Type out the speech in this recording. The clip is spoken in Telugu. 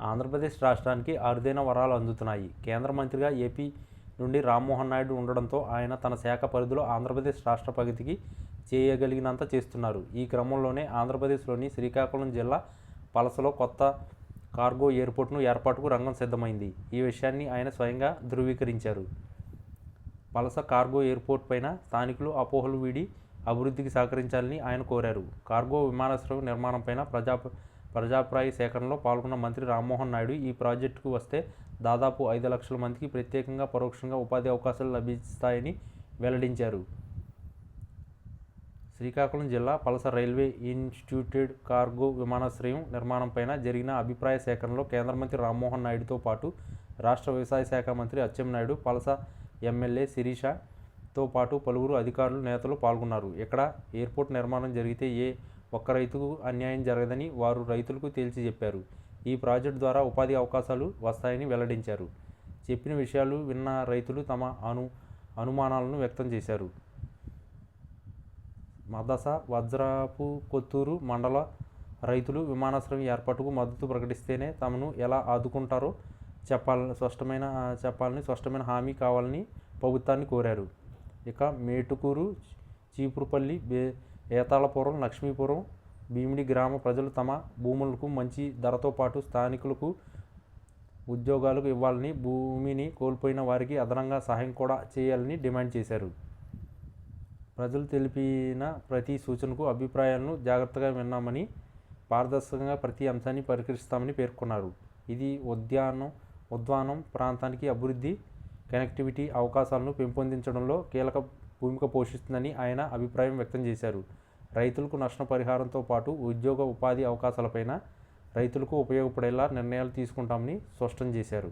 ఆంధ్రప్రదేశ్ రాష్ట్రానికి అరుదైన వరాలు అందుతున్నాయి. కేంద్ర మంత్రిగా ఏపీ నుండి రామ్మోహన్ నాయుడు ఉండడంతో ఆయన తన శాఖ పరిధిలో ఆంధ్రప్రదేశ్ రాష్ట్ర ప్రగతికి చేయగలిగినంత చేస్తున్నారు. ఈ క్రమంలోనే ఆంధ్రప్రదేశ్లోని శ్రీకాకుళం జిల్లా పలసలో కొత్త కార్గో ఎయిర్పోర్ట్ను ఏర్పాటుకు రంగం సిద్ధమైంది. ఈ విషయాన్ని ఆయన స్వయంగా ధృవీకరించారు. పలస కార్గో ఎయిర్పోర్ట్ పైన స్థానికులు అపోహలు వీడి అభివృద్ధికి సహకరించాలని ఆయన కోరారు. కార్గో విమానాశ్రయం నిర్మాణంపైన ప్రజా ప్రజాప్రాయ సేకరణలో పాల్గొన్న మంత్రి రామ్మోహన్ నాయుడు ఈ ప్రాజెక్టుకు వస్తే దాదాపు ఐదు లక్షల మందికి ప్రత్యేకంగా పరోక్షంగా ఉపాధి అవకాశాలు లభిస్తాయని వెల్లడించారు. శ్రీకాకుళం జిల్లా పలస రైల్వే ఇన్స్టిట్యూటెడ్ కార్గో విమానాశ్రయం నిర్మాణంపైన జరిగిన అభిప్రాయ సేకరణలో కేంద్ర మంత్రి రామ్మోహన్ నాయుడుతో పాటు రాష్ట్ర వ్యవసాయ శాఖ మంత్రి అచ్చెన్నాయుడు పలస ఎమ్మెల్యే శిరీషతో పాటు పలువురు అధికారులు నేతలు పాల్గొన్నారు. ఇక్కడ ఎయిర్పోర్ట్ నిర్మాణం జరిగితే ఏ ఒక్క రైతుకు అన్యాయం జరగదని వారు రైతులకు తేల్చి చెప్పారు. ఈ ప్రాజెక్టు ద్వారా ఉపాధి అవకాశాలు వస్తాయని వెల్లడించారు. చెప్పిన విషయాలు విన్న రైతులు తమ అను అనుమానాలను వ్యక్తం చేశారు. మదస వజ్రపు కొత్తూరు మండల రైతులు విమానాశ్రయం ఏర్పాటుకు మద్దతు ప్రకటిస్తేనే తమను ఎలా ఆదుకుంటారో చెప్పాలని స్పష్టమైన చెప్పాలని స్పష్టమైన హామీ కావాలని ప్రభుత్వాన్ని కోరారు. ఇక మేటుకూరు చీపురుపల్లి బే ఏతాళపురం లక్ష్మీపురం భీమిడి గ్రామ ప్రజలు తమ భూములకు మంచి ధరతో పాటు స్థానికులకు ఉద్యోగాలకు ఇవ్వాలని భూమిని కోల్పోయిన వారికి అదనంగా సహాయం కూడా చేయాలని డిమాండ్ చేశారు. ప్రజలు తెలిపిన ప్రతి సూచనకు అభిప్రాయాలను జాగ్రత్తగా విన్నామని పారదర్శకంగా ప్రతి అంశాన్ని పరికరిస్తామని పేర్కొన్నారు. ఇది ఉద్యానం ఉద్వానం ప్రాంతానికి అభివృద్ధి కనెక్టివిటీ అవకాశాలను పెంపొందించడంలో కీలక భూమిక పోషిస్తుందని ఆయన అభిప్రాయం వ్యక్తం చేశారు. రైతులకు నష్టపరిహారంతో పాటు ఉద్యోగ ఉపాధి అవకాశాలపైన రైతులకు ఉపయోగపడేలా నిర్ణయాలు తీసుకుంటామని స్పష్టం చేశారు.